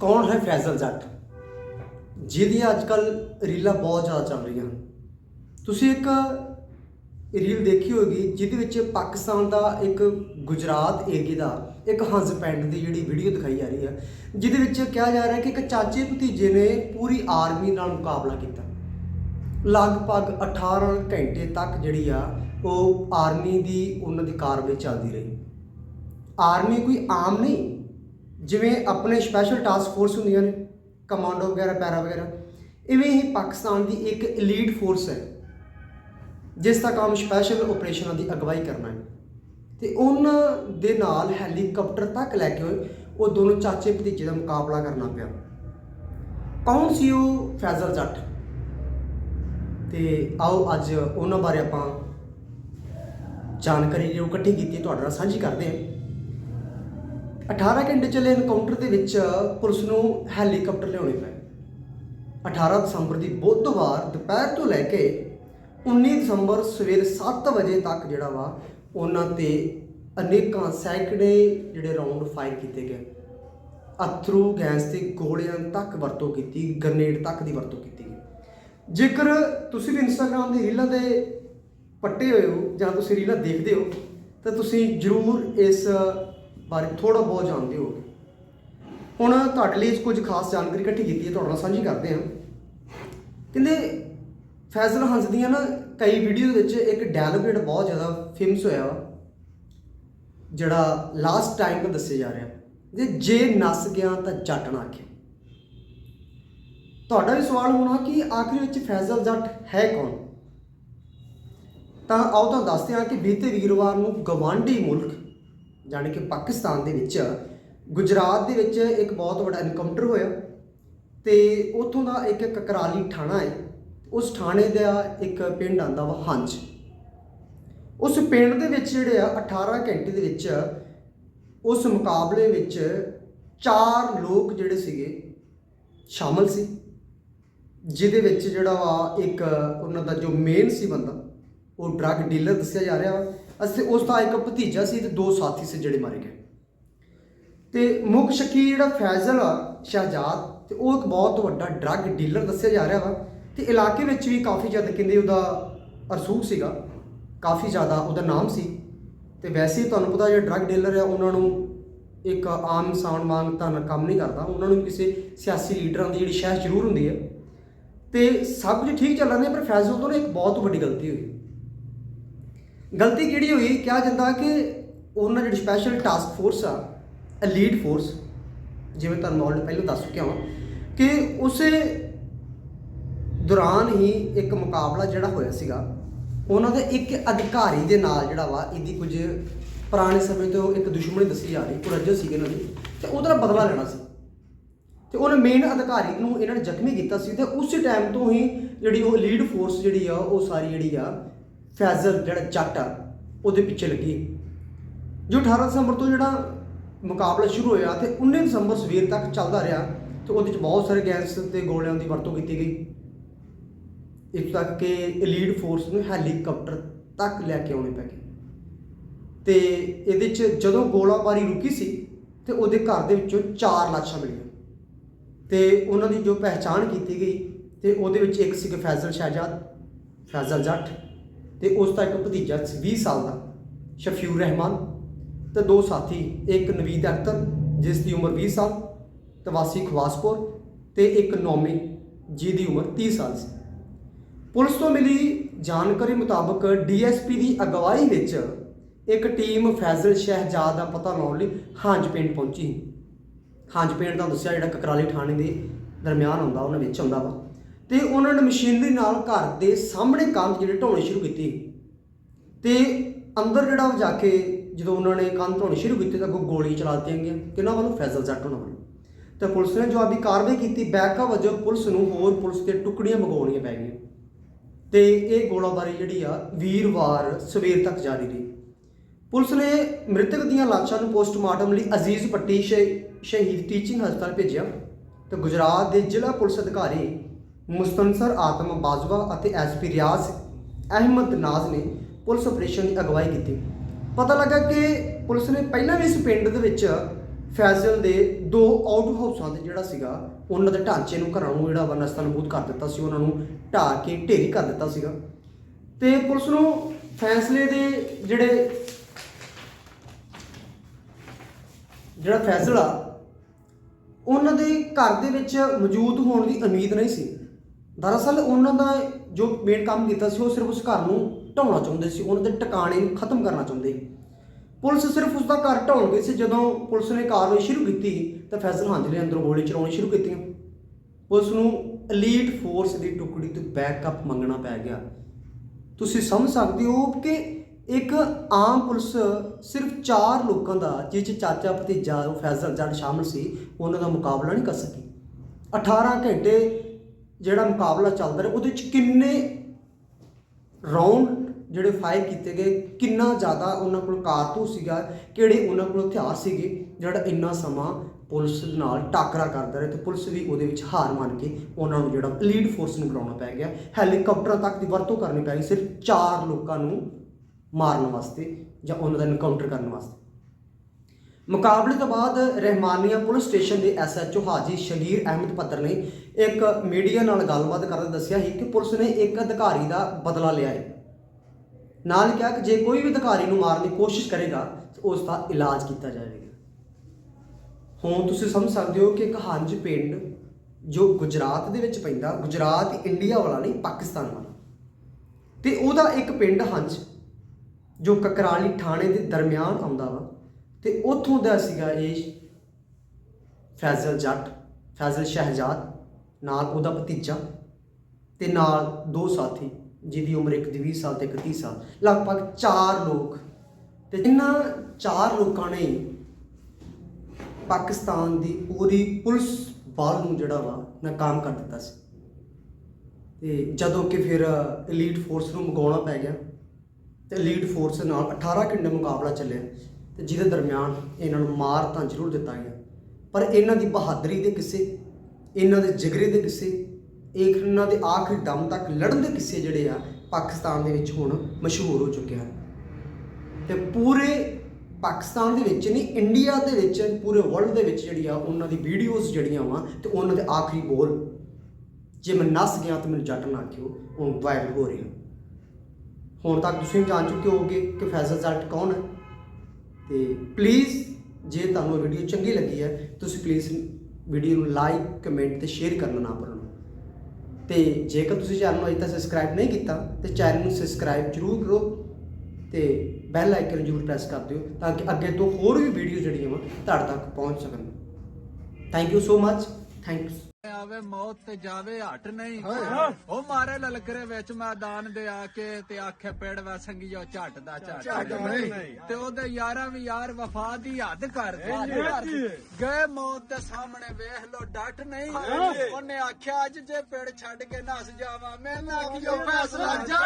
ਕੌਣ ਹੈ ਫੈਜ਼ਲ ਜੱਟ? ਜਿਹਦੀਆਂ ਅੱਜਕੱਲ ਰੀਲਾਂ ਬਹੁਤ ਜ਼ਿਆਦਾ ਚੱਲ ਰਹੀਆਂ। ਹਨ ਤੁਸੀਂ ਇੱਕ ਰੀਲ ਦੇਖੀ ਹੋਗੀ ਜਿਹਦੇ ਵਿੱਚ ਪਾਕਿਸਤਾਨ ਦਾ ਇੱਕ ਗੁਜਰਾਤ ਏਰੀਏ ਦਾ, ਇੱਕ ਹੰਸ ਪਿੰਡ ਦੀ ਜਿਹੜੀ ਵੀਡੀਓ ਦਿਖਾਈ ਜਾ ਰਹੀ ਹੈ, ਜਿਹਦੇ ਵਿੱਚ ਕਿਹਾ ਜਾ ਰਿਹਾ ਕਿ ਇੱਕ ਚਾਚੇ ਭਤੀਜੇ ਨੇ ਪੂਰੀ ਆਰਮੀ ਨਾਲ ਮੁਕਾਬਲਾ ਕੀਤਾ। ਲਗਭਗ 18 ਘੰਟੇ ਤੱਕ ਜਿਹੜੀ ਆ, ਉਹ ਆਰਮੀ ਦੀ ਉਹਨਾਂ ਦੀ ਕਾਰਵਾਈ ਚੱਲਦੀ ਰਹੀ। ਆਰਮੀ ਕੋਈ ਆਮ ਨਹੀਂ, ਜਿਵੇਂ ਆਪਣੇ ਸਪੈਸ਼ਲ ਟਾਸਕ ਫੋਰਸ ਹੁੰਦੀਆਂ ਨੇ ਕਮਾਂਡੋ ਵਗੈਰਾ, ਪੈਰਾ ਵਗੈਰਾ, ਇਵੇਂ ਹੀ ਪਾਕਿਸਤਾਨ ਦੀ ਇੱਕ ਐਲੀਟ ਫੋਰਸ ਹੈ, ਜਿਸ ਦਾ ਕੰਮ ਸਪੈਸ਼ਲ ਆਪਰੇਸ਼ਨਾਂ ਦੀ ਅਗਵਾਈ ਕਰਨਾ ਹੈ। ਤੇ ਉਹਨਾਂ ਦੇ ਨਾਲ ਹੈਲੀਕਾਪਟਰ ਤੱਕ ਲੈ ਕੇ ਹੋਏ ਉਹ ਦੋਨੋਂ ਚਾਚੇ ਭਤੀਜੇ ਦਾ ਮੁਕਾਬਲਾ ਕਰਨਾ ਪਿਆ। ਕੌਣ ਸੀ ਉਹ ਫੈਜ਼ਲ ਜੱਟ? ਤੇ ਆਓ ਅੱਜ ਉਹਨਾਂ ਬਾਰੇ ਆਪਾਂ ਜਾਣਕਾਰੀ ਜੋ ਇਕੱਠੀ ਕੀਤੀ, ਤੁਹਾਡੇ ਨਾਲ ਸਾਂਝੀ ਕਰਦੇ ਹਾਂ। 18 ਘੰਟੇ ਚੱਲੇ ਐਨਕਾਊਂਟਰ ਦੇ ਵਿੱਚ ਪੁਲਿਸ ਨੂੰ ਹੈਲੀਕਾਪਟਰ ਲਿਆਉਣੇ ਪਏ 18 ਦਸੰਬਰ ਦੀ ਬੁੱਧਵਾਰ ਦੁਪਹਿਰ ਤੋਂ ਲੈ ਕੇ 19 ਦਸੰਬਰ ਸਵੇਰ 7 ਵਜੇ ਤੱਕ ਜਿਹੜਾ ਵਾ, ਉਹਨਾਂ ਤੇ ਅਨੇਕਾਂ ਸੈਂਕੜੇ ਜਿਹੜੇ ਰਾਉਂਡ ਫਾਇਰ ਕੀਤੇ ਗਏ। ਅਥਰੂ, ਗੈਸ ਤੇ ਗੋਲਿਆਂ ਤੱਕ ਵਰਤੋਂ ਕੀਤੀ ਗ੍ਰਨੇਡ ਤੱਕ ਦੀ ਵਰਤੋਂ ਕੀਤੀ। ਜੇਕਰ ਤੁਸੀਂ ਵੀ ਇੰਸਟਾਗ੍ਰam ਦੀ ਰੀਲਾਂ ਦੇ ਪੱਟੇ ਹੋਏ ਹੋ ਜਾਂ ਤੁਸੀਂ ਰੀਲਾਂ ਦੇਖਦੇ ਹੋ, ਤਾਂ ਤੁਸੀਂ ਜ਼ਰੂਰ ਇਸ ਬਾਰੇ ਥੋੜਾ ਬਹੁਤ ਜਾਣਦੇ ਹੋਗੇ ਹੁਣ ਤੁਹਾਡੇ ਲਈ ਕੁਝ ਖਾਸ ਜਾਣਕਾਰੀ ਇਕੱਠੀ ਕੀਤੀ ਹੈ, ਤੁਹਾਡੇ ਨਾਲ ਸਾਂਝੀ ਕਰਦੇ ਹਾਂ। ਕਹਿੰਦੇ ਫੈਜ਼ਲ ਹੰਸ ਦੀਆਂ ਨਾ ਕਈ ਵੀਡੀਓ ਦੇ ਵਿੱਚ ਇੱਕ ਡਾਇਲੌਗ ਜਿਹੜਾ ਬਹੁਤ ਜ਼ਿਆਦਾ ਫੇਮਸ ਹੋਇਆ ਵਾ, ਜਿਹੜਾ ਲਾਸਟ ਟਾਈਮ ਦਾ ਦੱਸਿਆ ਜਾ ਰਿਹਾ। ਜੇ ਜੇ ਨੱਸ ਗਿਆ ਤਾਂ ਜੱਟ ਨਾ ਆਖੇ। ਤੁਹਾਡਾ ਵੀ ਸਵਾਲ ਹੋਣਾ ਕਿ ਆਖਿਰ ਵਿੱਚ ਫੈਜ਼ਲ ਜੱਟ ਹੈ ਕੌਣ? ਤਾਂ ਆਓ ਤੁਹਾਨੂੰ ਦੱਸਦੇ ਹਾਂ ਕਿ ਬੀਤੇ ਵੀਰਵਾਰ ਨੂੰ ਗਵਾਂਢੀ ਮੁਲਕ, ਜਾਣੀ ਕਿ ਪਾਕਿਸਤਾਨ ਦੇ ਵਿੱਚ, ਗੁਜਰਾਤ ਦੇ ਵਿੱਚ ਇੱਕ ਬਹੁਤ ਵੱਡਾ ਐਨਕਾਊਂਟਰ ਹੋਇਆ ਤੇ ਉੱਥੋਂ ਦਾ ਇੱਕ ਕਕਰਾਲੀ ਥਾਣਾ ਹੈ। ਉਸ ਥਾਣੇ ਦਾ ਇੱਕ ਪਿੰਡ ਆਂਦਾ ਵਾ ਹੰਜ। ਉਸ ਪਿੰਡ ਦੇ ਵਿੱਚ ਜਿਹੜੇ ਆ 18 ਘੰਟੇ ਦੇ ਵਿੱਚ ਉਸ ਮੁਕਾਬਲੇ ਵਿੱਚ ਚਾਰ ਲੋਕ ਜਿਹੜੇ ਸੀਗੇ ਸ਼ਾਮਲ ਸੀ। ਜਿਹਦੇ ਵਿੱਚ ਜਿਹੜਾ ਵਾ ਇੱਕ ਉਹਨਾਂ ਦਾ ਜੋ ਮੇਨ ਸੀ ਬੰਦਾ, ਉਹ ਡਰੱਗ ਡੀਲਰ ਦੱਸਿਆ ਜਾ ਰਿਹਾ ਵਾ। ਅਸੀਂ ਉਸ ਦਾ ਇੱਕ ਭਤੀਜਾ ਸੀ ਤੇ ਦੋ ਸਾਥੀ ਸੀ ਜਿਹੜੇ ਮਾਰੇ ਗਏ। ਤੇ ਮੁੱਖ ਸ਼ੱਕੀ ਜਿਹੜਾ ਫੈਜ਼ਲ ਆ, ਸ਼ਹਜਾਦ, ਤੇ ਉਹ ਇੱਕ ਬਹੁਤ ਵੱਡਾ ਡਰੱਗ ਡੀਲਰ ਦੱਸਿਆ ਜਾ ਰਿਹਾ ਵਾ। ਤੇ ਇਲਾਕੇ ਵਿੱਚ ਵੀ ਕਾਫੀ ਜ਼ਿਆਦਾ ਕਹਿੰਦੇ ਉਹਦਾ ਅਰਸੂਖ ਸੀਗਾ, ਕਾਫੀ ਜ਼ਿਆਦਾ ਉਹਦਾ ਨਾਮ ਸੀ। ਤੇ ਵੈਸੇ ਹੀ ਤੁਹਾਨੂੰ ਪਤਾ ਜਿਹੜਾ ਡਰੱਗ ਡੀਲਰ ਆ, ਉਹਨਾਂ ਨੂੰ ਇੱਕ ਆਮ ਇਨਸਾਨ ਵਾਂਗ ਤਾਂ ਕੰਮ ਨਹੀਂ ਕਰਦਾ। ਉਹਨਾਂ ਨੂੰ ਕਿਸੇ ਸਿਆਸੀ ਲੀਡਰਾਂ ਦੀ ਜਿਹੜੀ ਸ਼ਹਿ ਜ਼ਰੂਰ ਹੁੰਦੀ ਹੈ ਤੇ ਸਭ ਕੁਝ ਠੀਕ ਚੱਲ ਰਿਹਾ, ਪਰ ਫੈਜ਼ਲ ਤੋਂ ਨਾ ਇੱਕ ਬਹੁਤ ਵੱਡੀ ਗਲਤੀ ਹੋਈ। ਗਲਤੀ ਕਿਹੜੀ ਹੋਈ? ਕਿਹਾ ਜਾਂਦਾ ਕਿ ਉਹਨਾਂ ਜਿਹੜੀ ਸਪੈਸ਼ਲ ਟਾਸਕ ਫੋਰਸ ਆ ਐਲੀਟ ਫੋਰਸ ਜਿਵੇਂ ਤੁਹਾਨੂੰ ਮੈਂ ਪਹਿਲਾਂ ਦੱਸ ਚੁੱਕਿਆ ਹਾਂ ਕਿ ਉਸੇ ਦੌਰਾਨ ਹੀ ਇੱਕ ਮੁਕਾਬਲਾ ਜਿਹੜਾ ਹੋਇਆ ਸੀਗਾ, ਉਹਨਾਂ ਦੇ ਇੱਕ ਅਧਿਕਾਰੀ ਦੇ ਨਾਲ ਜਿਹੜਾ ਵਾ, ਇਹਦੀ ਕੁਝ ਪੁਰਾਣੇ ਸਮੇਂ ਤੋਂ ਇੱਕ ਦੁਸ਼ਮਣੀ ਦੱਸੀ ਜਾ ਰਹੀ ਕੁਰਜਤ ਸੀਗੇ ਇਹਨਾਂ ਦੀ, ਤੇ ਉਹਦਾ ਬਦਲਾ ਲੈਣਾ ਸੀ। ਤੇ ਉਹਨੇ ਮੇਨ ਅਧਿਕਾਰੀ ਨੂੰ ਇਹਨਾਂ ਨੇ ਜ਼ਖਮੀ ਕੀਤਾ ਸੀ ਤੇ ਉਸੇ ਟਾਈਮ ਤੋਂ ਹੀ ਜਿਹੜੀ ਉਹ ਲੀਡ ਫੋਰਸ ਜਿਹੜੀ ਆ, ਉਹ ਸਾਰੀ ਜਿਹੜੀ ਆ, ਫੈਜ਼ਲ ਜਿਹੜਾ ਜੱਟ ਆ, ਉਹਦੇ ਪਿੱਛੇ ਲੱਗੀ। ਜੋ 18 ਦਸੰਬਰ ਤੋਂ ਜਿਹੜਾ ਮੁਕਾਬਲਾ ਸ਼ੁਰੂ ਹੋਇਆ ਤੇ 19 ਦਸੰਬਰ ਸਵੇਰ ਤੱਕ ਚੱਲਦਾ ਰਿਹਾ ਤੇ ਉਹਦੇ ਵਿੱਚ ਬਹੁਤ ਸਾਰੇ ਗੈਸ ਤੇ ਗੋਲਿਆਂ ਦੀ ਵਰਤੋਂ ਕੀਤੀ ਗਈ। ਇਸ ਤੱਕ ਕਿ ਲੀਡ ਫੋਰਸ ਨੂੰ ਹੈਲੀਕਾਪਟਰ ਤੱਕ ਲੈ ਕੇ ਆਉਣੇ ਪੈ ਗਏ। ਤੇ ਇਹਦੇ ਚ ਜਦੋਂ ਗੋਲਾਬਾਰੀ ਰੁਕੀ ਸੀ ਤੇ ਉਹਦੇ ਘਰ ਦੇ ਵਿੱਚੋਂ ਚਾਰ ਲਾਸ਼ਾਂ ਮਿਲੀਆਂ। ਤੇ ਉਹਨਾਂ ਦੀ ਜੋ ਪਹਿਚਾਣ ਕੀਤੀ ਗਈ ਤੇ ਉਹਦੇ ਵਿੱਚ ਇੱਕ ਸੀ ਫੈਜ਼ਲ ਸ਼ਹਿਜਾਦ, ਫੈਜ਼ਲ ਜੱਟ ਤੇ ਉਸ ਦਾ ਇੱਕ ਭਤੀਜਾ ਸੀ 20 ਸਾਲ ਦਾ ਸ਼ਫੀਉਰ ਰਹਿਮਾਨ ਤੇ ਦੋ ਸਾਥੀ, ਇੱਕ ਨਵੀਦ ਅਖਤਰ ਜਿਸ ਦੀ ਉਮਰ 20 ਸਾਲ ਤਵਾਸੀ ਵਾਸੀ ਖਵਾਸਪੁਰ ਤੇ ਇੱਕ ਨੌਮੀ ਜਿਹਦੀ ਉਮਰ 30 ਸਾਲ ਸੀ। ਪੁਲਿਸ ਤੋਂ ਮਿਲੀ ਜਾਣਕਾਰੀ ਮੁਤਾਬਕ ਡੀਐਸਪੀ ਦੀ ਅਗਵਾਈ ਵਿੱਚ ਇੱਕ ਟੀਮ ਫੈਜ਼ਲ ਸ਼ਹਿਜਾਦ ਦਾ ਪਤਾ ਲਾਉਣ ਲਈ ਹਾਂਜ ਪਿੰਡ ਪਹੁੰਚੀ। ਹਾਂਜ ਪਿੰਡ ਦਾ ਦੱਸਿਆ ਜਿਹੜਾ ਕਕਰਾਲੀ ਥਾਣੇ ਦੇ ਦਰਮਿਆਨ ਆਉਂਦਾ, ਉਹਨਾਂ ਵਿੱਚ ਆਉਂਦਾ ਵਾ। ਤੇ ਉਹਨਾਂ ਨੇ ਮਸ਼ੀਨਰੀ ਨਾਲ ਘਰ ਦੇ ਸਾਹਮਣੇ ਕੰਧ ਜਿਹੜੇ ਢਾਉਣੇ ਸ਼ੁਰੂ ਕੀਤੀ। ਤੇ ਅੰਦਰ ਜਿਹੜਾ ਉਹ ਜਾ ਕੇ ਜਦੋਂ ਉਹਨਾਂ ਨੇ ਕੰਧ ਢਾਉਣੀ ਸ਼ੁਰੂ ਕੀਤੀ ਤਾਂ ਅੱਗੋਂ ਗੋਲੀ ਚਲਾ ਦਿੱਤੀਆਂ ਗਈਆਂ ਕਿਹਨਾਂ ਵੱਲੋਂ ਫੈਜ਼ਲ ਜੱਟ ਉਹਨਾਂ ਵੱਲੋਂ ਤਾਂ ਪੁਲਿਸ ਨੇ ਜਵਾਬੀ ਕਾਰਵਾਈ ਕੀਤੀ, ਬੈਕਅਪ ਵਜੋਂ ਪੁਲਿਸ ਨੂੰ ਹੋਰ ਪੁਲਿਸ ਦੇ ਟੁਕੜੀਆਂ ਮੰਗਵਾਉਣੀਆਂ ਪੈ ਗਈਆਂ। ਤੇ ਇਹ ਗੋਲਾਬਾਰੀ ਜਿਹੜੀ ਆ, ਵੀਰਵਾਰ ਸਵੇਰ ਤੱਕ ਜਾਰੀ ਰਹੀ। ਪੁਲਿਸ ਨੇ ਮ੍ਰਿਤਕ ਦੀਆਂ ਲਾਸ਼ਾਂ ਨੂੰ ਪੋਸਟਮਾਰਟਮ ਲਈ ਅਜ਼ੀਜ਼ ਪੱਟੀ ਸ਼ਹੀਦ ਟੀਚਿੰਗ ਹਸਪਤਾਲ ਭੇਜਿਆ ਤੇ ਗੁਜਰਾਤ ਦੇ ਜ਼ਿਲ੍ਹਾ ਪੁਲਿਸ ਅਧਿਕਾਰੀ ਮੁਸਤਨਸਰ ਆਤਮ ਬਾਜਵਾ ਅਤੇ ਐਸਪੀ ਰਿਆਜ਼ ਅਹਿਮਦ ਨਾਜ਼ ਨੇ ਪੁਲਿਸ ਆਪਰੇਸ਼ਨ ਦੀ ਅਗਵਾਈ ਕੀਤੀ। ਪਤਾ ਲੱਗਾ ਕਿ ਪੁਲਿਸ ਨੇ ਪਹਿਲਾਂ ਵੀ ਇਸ ਪਿੰਡ ਦੇ ਵਿੱਚ ਫੈਜ਼ਲ ਦੇ ਦੋ ਆਊਟ ਹਾਊਸਾਂ ਦੇ ਜਿਹੜਾ ਸੀਗਾ, ਉਹਨਾਂ ਦੇ ਢਾਂਚੇ ਨੂੰ ਘਰਾਂ ਨੂੰ ਜਿਹੜਾ ਵਾ ਨਸਤਾਨਬੂਦ ਕਰ ਦਿੱਤਾ ਸੀ, ਉਹਨਾਂ ਨੂੰ ਢਾਹ ਕੇ ਢੇਰੀ ਕਰ ਦਿੱਤਾ ਸੀਗਾ। ਤੇ ਪੁਲਿਸ ਨੂੰ ਫੈਸਲੇ ਦੇ ਜਿਹੜੇ ਜਿਹੜਾ ਫੈਸਲਾ ਉਹਨਾਂ ਦੇ ਘਰ ਦੇ ਵਿੱਚ ਮੌਜੂਦ ਹੋਣ ਦੀ ਉਮੀਦ ਨਹੀਂ ਸੀ। ਦਰਅਸਲ ਉਹਨਾਂ ਦਾ ਜੋ ਮੇਨ ਕੰਮ ਕੀਤਾ ਸੀ, ਉਹ ਸਿਰਫ ਉਸ ਘਰ ਨੂੰ ਢਾਉਣਾ ਚਾਹੁੰਦੇ ਸੀ। ਉਹਨਾਂ ਦੇ ਟਿਕਾਣੇ ਨੂੰ ਖਤਮ ਕਰਨਾ ਚਾਹੁੰਦੇ ਸੀ। ਪੁਲਿਸ ਸਿਰਫ ਉਸ ਦਾ ਘਰ ਢਾਉਣ ਗਈ ਸੀ। ਜਦੋਂ ਪੁਲਿਸ ਨੇ ਕਾਰਵਾਈ ਸ਼ੁਰੂ ਕੀਤੀ, ਤਾਂ ਫੈਸਲ ਹਾਂਜ ਨੇ ਅੰਦਰੋਂ ਗੋਲੀ ਚਲਾਉਣੀ ਸ਼ੁਰੂ ਕੀਤੀਆਂ। ਪੁਲਿਸ ਨੂੰ ਐਲੀਟ ਫੋਰਸ ਦੀ ਟੁਕੜੀ ਤੋਂ ਬੈਕਅਪ ਮੰਗਣਾ ਪੈ ਗਿਆ। ਤੁਸੀਂ ਸਮਝ ਸਕਦੇ ਹੋ ਕਿ ਇੱਕ ਆਮ ਪੁਲਿਸ ਸਿਰਫ ਚਾਰ ਲੋਕਾਂ ਦਾ ਜਿਸ 'ਚ ਚਾਚਾ, ਭਤੀਜਾ, ਉਹ ਫੈਜ਼ਲ ਜੱਟ ਸ਼ਾਮਲ ਸੀ, ਉਹਨਾਂ ਦਾ ਮੁਕਾਬਲਾ ਨਹੀਂ ਕਰ ਸਕੀ। 18 ਘੰਟੇ ਜਿਹੜਾ ਮੁਕਾਬਲਾ ਚੱਲਦਾ ਰਿਹਾ, ਉਹਦੇ 'ਚ ਕਿੰਨੇ ਰਾਉਂਡ ਜਿਹੜੇ ਫਾਇਰ ਕੀਤੇ ਗਏ, ਕਿੰਨਾ ਜ਼ਿਆਦਾ ਉਹਨਾਂ ਕੋਲ ਕਾਰਤੂਸ ਸੀਗਾ, ਕਿਹੜੇ ਉਹਨਾਂ ਕੋਲ ਹਥਿਆਰ ਸੀਗੇ, ਜਿਹੜਾ ਇੰਨਾ ਸਮਾਂ ਪੁਲਿਸ ਨਾਲ ਟਾਕਰਾ ਕਰਦਾ ਰਿਹਾ, ਤੇ ਪੁਲਿਸ ਵੀ ਉਹਦੇ ਵਿੱਚ ਹਾਰ ਮੰਨ ਕੇ ਉਹਨਾਂ ਨੂੰ ਜਿਹੜਾ ਲੀਡ ਫੋਰਸ ਨੂੰ ਬੁਲਾਉਣਾ ਪੈ ਗਿਆ। ਹੈਲੀਕਾਪਟਰਾਂ ਤੱਕ ਦੀ ਵਰਤੋਂ ਕਰਨੀ ਪੈ ਗਈ ਸਿਰਫ 4 ਲੋਕਾਂ ਨੂੰ ਮਾਰਨ ਵਾਸਤੇ ਜਾਂ ਉਹਨਾਂ ਦਾ ਐਨਕਾਊਂਟਰ ਕਰਨ ਵਾਸਤੇ। ਮੁਕਾਬਲੇ ਤੋਂ ਬਾਅਦ ਰਹਿਮਾਨੀਆ ਪੁਲਿਸ ਸਟੇਸ਼ਨ ਦੇ ਐਸਐਚਓ ਹਾਜੀ ਸ਼ਗੀਰ ਅਹਿਮਦ ਪੱਤਰ ਨੇ ਇੱਕ ਮੀਡੀਆ ਨਾਲ ਗੱਲਬਾਤ ਕਰਦੇ ਦੱਸਿਆ ਸੀ ਕਿ ਪੁਲਿਸ ਨੇ ਇੱਕ ਅਧਿਕਾਰੀ ਦਾ ਬਦਲਾ ਲਿਆ ਹੈ। ਨਾਲ ਕਿਹਾ ਕਿ ਜੇ ਕੋਈ ਵੀ ਅਧਿਕਾਰੀ ਨੂੰ ਮਾਰਨ ਦੀ ਕੋਸ਼ਿਸ਼ ਕਰੇਗਾ, ਤਾਂ ਉਸ ਦਾ ਇਲਾਜ ਕੀਤਾ ਜਾਵੇਗਾ। ਹੁਣ ਤੁਸੀਂ ਸਮਝ ਸਕਦੇ ਹੋ ਕਿ ਇੱਕ ਹੰਜ ਪਿੰਡ ਜੋ ਗੁਜਰਾਤ ਦੇ ਵਿੱਚ ਪੈਂਦਾ, ਗੁਜਰਾਤ, ਇੰਡੀਆ ਵਾਲਾ ਨਹੀਂ, ਪਾਕਿਸਤਾਨ ਵਾਲਾ। ਤੇ ਉਹਦਾ ਇੱਕ ਪਿੰਡ ਹੰਜ ਜੋ ਕਕਰਾਲੀ ਥਾਣੇ ਦੇ ਦਰਮਿਆਨ ਆਉਂਦਾ ਵਾ, ਤੇ ਉੱਥੋਂ ਦਾ ਸੀਗਾ ਇਹ ਫੈਜ਼ਲ ਜੱਟ, ਫੈਜ਼ਲ ਸ਼ਹਿਜਾਦ, ਨਾਲ ਉਹਦਾ ਭਤੀਜਾ ਤੇ ਨਾਲ ਦੋ ਸਾਥੀ, ਜਿਹਦੀ ਉਮਰ ਇੱਕ ਦੀ 20 ਸਾਲ ਤੇ ਇੱਕ 30 ਸਾਲ, ਲਗਭਗ 4 ਲੋਕ। ਤੇ ਇਹਨਾਂ 4 ਲੋਕਾਂ ਨੇ ਪਾਕਿਸਤਾਨ ਦੀ ਪੂਰੀ ਪੁਲਿਸ ਬਲ ਨੂੰ ਜਿਹੜਾ ਵਾ ਨਾਕਾਮ ਕਰ ਦਿੱਤਾ ਸੀ। ਤੇ ਜਦੋਂ ਕਿ ਫਿਰ ਐਲੀਟ ਫੋਰਸ ਨੂੰ ਮੰਗਾਉਣਾ ਪੈ ਗਿਆ ਤੇ ਲੀਡ ਫੋਰਸ ਨਾਲ 18 ਘੰਟੇ ਮੁਕਾਬਲਾ ਚੱਲਿਆ ਤੇ ਜਿਹਦੇ ਦਰਮਿਆਨ ਇਹਨਾਂ ਨੂੰ ਮਾਰ ਤਾਂ ਜ਼ਰੂਰ ਦਿੱਤਾ ਗਿਆ। ਪਰ ਇਹਨਾਂ ਦੀ ਬਹਾਦਰੀ ਦੇ ਕਿਸੇ, ਇਹਨਾਂ ਦੇ ਜਿਗਰੇ ਦੇ ਕਿਸੇ ਇਹਨਾਂ ਦੇ ਆਖਰੀ ਦਮ ਤੱਕ ਲੜਨ ਦੇ ਕਿਸੇ ਜਿਹੜੇ ਆ ਪਾਕਿਸਤਾਨ ਦੇ ਵਿੱਚ ਹੁਣ ਮਸ਼ਹੂਰ ਹੋ ਚੁੱਕੇ ਹਨ। ਤੇ ਪੂਰੇ ਪਾਕਿਸਤਾਨ ਦੇ ਵਿੱਚ ਨਹੀਂ, ਇੰਡੀਆ ਦੇ ਵਿੱਚ, ਪੂਰੇ ਵਰਲਡ ਦੇ ਵਿੱਚ ਜਿਹੜੀ ਆ ਉਹਨਾਂ ਦੀ ਵੀਡੀਓਜ਼ ਜਿਹੜੀਆਂ ਵਾ ਤੇ ਉਹਨਾਂ ਦੇ ਆਖਰੀ ਬੋਲ। ਜੇ ਮੈਂ ਨਸ ਗਿਆ ਤਾਂ ਮੈਨੂੰ ਜੱਟ ਨਾ ਕਿਉਂ ਹੁਣ ਵਾਇਰਲ ਹੋ ਰਿਹਾ। ਹੁਣ ਤੱਕ ਤੁਸੀਂ ਜਾਣ ਚੁੱਕੇ ਹੋਗੇ ਕਿ ਫੈਜ਼ਲ ਜੱਟ ਕੌਣ ਹੈ। ਤੇ ਪਲੀਜ਼ ਜੇ ਤੁਹਾਨੂੰ ਵੀਡੀਓ ਚੰਗੀ ਲੱਗੀ ਹੈ, ਤੁਸੀਂ ਪਲੀਜ਼ ਵੀਡੀਓ ਨੂੰ ਲਾਈਕ ਕਮੈਂਟ ਤੇ ਸ਼ੇਅਰ ਕਰਨਾ ਨਾ ਭੁੱਲਣਾ। ਤੇ ਜੇਕਰ ਤੁਸੀਂ ਚੈਨਲ ਨੂੰ ਅਜੇ ਤੱਕ ਸਬਸਕ੍ਰਾਈਬ ਨਹੀਂ ਕੀਤਾ, ਤੇ ਚੈਨਲ ਨੂੰ ਸਬਸਕ੍ਰਾਈਬ ਜ਼ਰੂਰ ਕਰੋ ਤੇ ਬੈਲ ਆਈਕਨ ਜ਼ਰੂਰ ਪ੍ਰੈਸ ਕਰ ਦਿਓ ਤਾਂ ਕਿ ਅੱਗੇ ਤੋਂ ਹੋਰ ਵੀ ਵੀਡੀਓ ਜਿਹੜੀਆਂ ਵਾ ਤੁਹਾਡੇ ਤੱਕ ਪਹੁੰਚ ਸਕਣ। Thank you so much thanks ਆਵੇ ਮੌਤ ਤੇ ਜਾਵੇ ਹਟ ਨਹੀਂ। ਉਹ ਮਾਰੇ ਲਲਕਰੇ ਵਿੱਚ ਮੈਦਾਨ ਦੇ ਆ ਕੇ ਤੇ ਆਖੇ ਪੇੜ ਵਾ ਸੰਗੀਓ ਝੱਟ ਦਾ ਝੱਟ ਤੇ ਉਹਦੇ ਯਾਰਾਂ ਵੀ ਯਾਰ ਵਫਾ ਦੀ ਹੱਦ ਕਰਦੇ ਗਏ ਮੌਤ ਦੇ ਸਾਹਮਣੇ ਵੇਖ ਲੋ ਡਟ ਨਹੀਂ। ਉਹਨੇ ਆਖਿਆ ਅੱਜ ਜੇ ਪੇੜ ਛੱਡ ਕੇ ਨਸ ਜਾਵਾਂ ਮੈਂ ਨਾ ਆਖਿਓ ਫੈਸਲਾ ਜਾ